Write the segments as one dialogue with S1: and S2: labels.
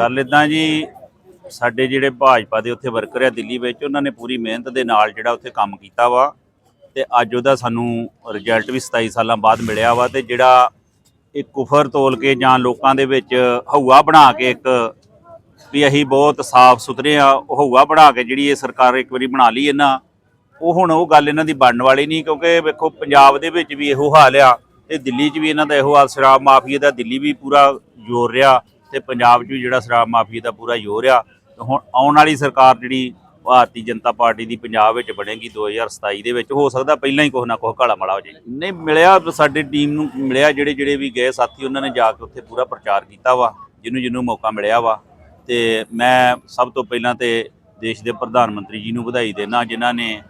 S1: ਗੱਲ ਇਦਾਂ ਜੀ, ਸਾਡੇ ਜਿਹੜੇ ਭਾਜਪਾ ਦੇ ਉੱਥੇ ਵਰਕਰ ਆ ਦਿੱਲੀ ਵਿੱਚ, ਉਹਨਾਂ ਨੇ ਪੂਰੀ ਮਿਹਨਤ ਦੇ ਨਾਲ ਜਿਹੜਾ ਉੱਥੇ ਕੰਮ ਕੀਤਾ ਵਾ ਤੇ ਅੱਜ ਉਹਦਾ ਸਾਨੂੰ ਰਿਜ਼ਲਟ ਵੀ 27 ਸਾਲਾਂ ਬਾਅਦ ਮਿਲਿਆ ਵਾ ਤੇ ਜਿਹੜਾ ਇਹ ਕੁਫਰ ਤੋਲ ਕੇ ਜਾਂ ਲੋਕਾਂ ਦੇ ਵਿੱਚ ਹਊਆ ਬਣਾ ਕੇ ਇੱਕ ਵੀ ਅਸੀਂ ਬਹੁਤ ਸਾਫ਼ ਸੁਥਰੇ ਆ, ਉਹ ਹਊਆ ਬਣਾ ਕੇ ਜਿਹੜੀ ਇਹ ਸਰਕਾਰ ਇੱਕ ਵਾਰੀ ਬਣਾ ਲਈ ਇਹਨਾਂ, ਉਹ ਹੁਣ ਉਹ ਗੱਲ ਇਹਨਾਂ ਦੀ ਬਣਨ ਵਾਲੀ ਨਹੀਂ ਕਿਉਂਕਿ ਵੇਖੋ ਪੰਜਾਬ ਦੇ ਵਿੱਚ ਵੀ ਇਹੋ ਹਾਲ ਆ ਤੇ ਦਿੱਲੀ 'ਚ ਵੀ ਇਹਨਾਂ ਦਾ ਇਹੋ ਹਾਲ, ਸ਼ਰਾਬ ਮਾਫੀਆ ਦਾ ਦਿੱਲੀ ਵੀ ਪੂਰਾ ਜ਼ੋਰ ਰਿਹਾ ਤੇ ਪੰਜਾਬ 'ਚ ਵੀ ਜਿਹੜਾ ਸ਼ਰਾਬ ਮਾਫੀਆ ਦਾ ਪੂਰਾ ਜ਼ੋਰ ਆ, ਤੇ ਹੁਣ ਆਉਣ ਵਾਲੀ ਸਰਕਾਰ ਜਿਹੜੀ ਭਾਰਤੀ ਜਨਤਾ ਪਾਰਟੀ ਦੀ ਪੰਜਾਬ ਵਿੱਚ ਬਣੇਗੀ 2027 ਦੇ ਵਿੱਚ, ਹੋ ਸਕਦਾ ਪਹਿਲਾਂ ਹੀ ਕੁਛ ਨਾ ਕੁਛ ਕਾਲਾ ਮਾਲਾ ਹੋ ਜਾਏ। ਨਹੀਂ, ਮਿਲਿਆ ਸਾਡੀ ਟੀਮ ਨੂੰ, ਮਿਲਿਆ ਜਿਹੜੇ ਜਿਹੜੇ ਵੀ ਗਏ ਸਾਥੀ, ਉਹਨਾਂ ਨੇ ਜਾ ਕੇ ਉੱਥੇ ਪੂਰਾ ਪ੍ਰਚਾਰ ਕੀਤਾ ਵਾ, ਜਿਹਨੂੰ ਜਿਹਨੂੰ ਮੌਕਾ ਮਿਲਿਆ ਵਾ। ਤੇ ਮੈਂ ਸਭ ਤੋਂ ਪਹਿਲਾਂ ਤੇ ਦੇਸ਼ ਦੇ ਪ੍ਰਧਾਨ ਮੰਤਰੀ ਜੀ ਨੂੰ ਵਧਾਈ ਦੇਣਾ ਜਿਨ੍ਹਾਂ ਨੇ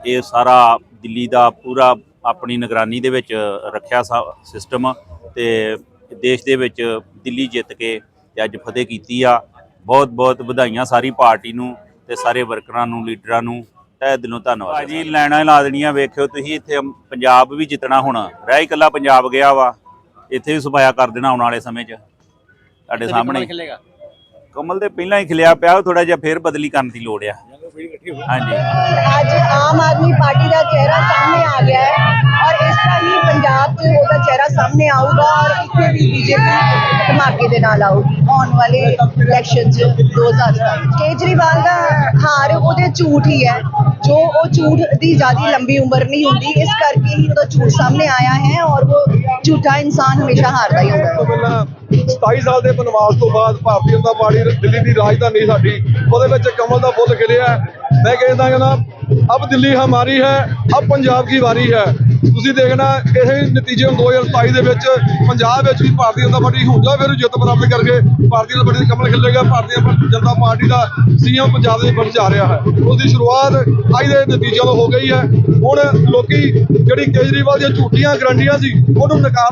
S1: ਇਹ ਸਾਰਾ ਦਿੱਲੀ ਦਾ ਪੂਰਾ ਆਪਣੀ ਨਿਗਰਾਨੀ ਦੇ ਵਿੱਚ ਰੱਖਿਆ ਸਿਸਟਮ ਤੇ ਦੇਸ਼ ਦੇ ਵਿੱਚ ਦਿੱਲੀ ਜਿੱਤ ਕੇ ਤੇ ਅੱਜ ਫਤਿਹ ਕੀਤੀ ਆ। ਬਹੁਤ ਬਹੁਤ ਵਧਾਈਆਂ ਸਾਰੀ ਪਾਰਟੀ ਨੂੰ ਤੇ ਸਾਰੇ ਵਰਕਰਾਂ ਨੂੰ ਲੀਡਰਾਂ ਨੂੰ। ਤਹਿ ਦਿਲੋਂ ਧੰਨਵਾਦ ਭਾਜੀ ਲੈਣਾ ਹੀ ਲਾ ਦੇਣੀਆਂ ਵੇਖਿਓ ਤੁਸੀਂ ਇੱਥੇ ਪੰਜਾਬ ਵੀ ਜਿੱਤਣਾ ਹੁਣ। ਰਹਿ ਹੀ ਇਕੱਲਾ ਪੰਜਾਬ ਗਿਆ ਵਾ। ਇੱਥੇ ਵੀ ਸਫਾਇਆ ਕਰ ਦੇਣਾ ਆਉਣ ਵਾਲੇ ਸਮੇਂ 'ਚ। ਤੁਹਾਡੇ ਸਾਹਮਣੇ। ਕਮਲ ਤੇ ਪਹਿਲਾਂ ਹੀ ਖਿਲਿਆ ਪਿਆ ਥੋੜਾ ਜਿਹਾ ਫੇਰ ਬਦਲੀ ਕਰਨ ਦੀ ਲੋੜ ਆ। ਹਾਂਜੀ।
S2: ਅੱਜ ਆਮ ਆਦਮੀ ਪਾਰਟੀ ਦਾ ਚਿਹਰਾ ਸਾਹਮਣੇ ਆਊਗਾ ਔਰ ਇੱਥੇ ਵੀ ਬੀਜੇਪੀ ਧਮਾਕੇ ਦੇ ਨਾਲ ਆਊਗੀ ਆਉਣ ਵਾਲੇ ਇਲੈਕਸ਼ਨ 'ਚ। 2027 ਕੇਜਰੀਵਾਲ ਦਾ ਹਾਰ ਉਹਦੇ ਝੂਠ ਹੀ ਹੈ। ਜੋ ਉਹ ਝੂਠ ਦੀ ਜ਼ਿਆਦਾ ਲੰਬੀ ਉਮਰ ਨਹੀਂ ਹੁੰਦੀ, ਇਸ ਕਰਕੇ ਹੀ ਉਹਦਾ ਝੂਠ ਸਾਹਮਣੇ ਆਇਆ ਹੈ ਔਰ ਉਹ ਝੂਠਾ ਇਨਸਾਨ ਹਮੇਸ਼ਾ ਹਾਰਦਾ ਹੀ ਹੁੰਦਾ ਹੈ।
S3: ਪਹਿਲਾਂ 27 ਸਾਲ ਦੇ ਬਨਵਾਸ ਤੋਂ ਬਾਅਦ ਭਾਰਤੀ ਜਨਤਾ ਪਾਰਟੀ ਦਿੱਲੀ ਦੀ ਰਾਜਧਾਨੀ ਸਾਡੀ, ਉਹਦੇ ਵਿੱਚ ਕਮਲ ਦਾ ਫੁੱਲ ਖਿਲਿਆ ਮੈਂ ਕਹਿੰਦਾ ਕਿ ਅਬ ਦਿੱਲੀ ਹਮਾਰੀ ਹੈ, ਅਬ ਪੰਜਾਬ ਦੀ ਵਾਰੀ ਹੈ। ਤੁਸੀਂ ਦੇਖਣਾ, ਇਹ ਨਤੀਜੇ ਹੁਣ 2027 ਦੇ ਵਿੱਚ ਪੰਜਾਬ ਵਿੱਚ ਵੀ ਭਾਰਤੀ ਜਨਤਾ ਪਾਰਟੀ ਹੁੰਦਾ ਫਿਰ ਜਿੱਤ ਪ੍ਰਾਪਤ ਕਰਕੇ ਭਾਰਤੀ ਜਨਤਾ ਪਾਰਟੀ ਦਾ ਕਮਲ ਖਿਲੇਗਾ ਭਾਰਤੀ ਜਨਤਾ ਪਾਰਟੀ ਦਾ ਸੀਐਮ ਪੰਜਾਬ ਦੇ ਬਣ ਜਾ ਰਿਹਾ ਹੈ। ਉਹਦੀ ਸ਼ੁਰੂਆਤ ਅੱਜ ਦੇ ਨਤੀਜਿਆਂ ਤੋਂ ਹੋ ਗਈ ਹੈ। ਹੁਣ ਲੋਕੀ ਜਿਹੜੀ ਕੇਜਰੀਵਾਲ ਦੀਆਂ ਝੂਠੀਆਂ ਗਰੰਟੀਆਂ ਸੀ, ਉਹਨੂੰ ਨਕਾਰ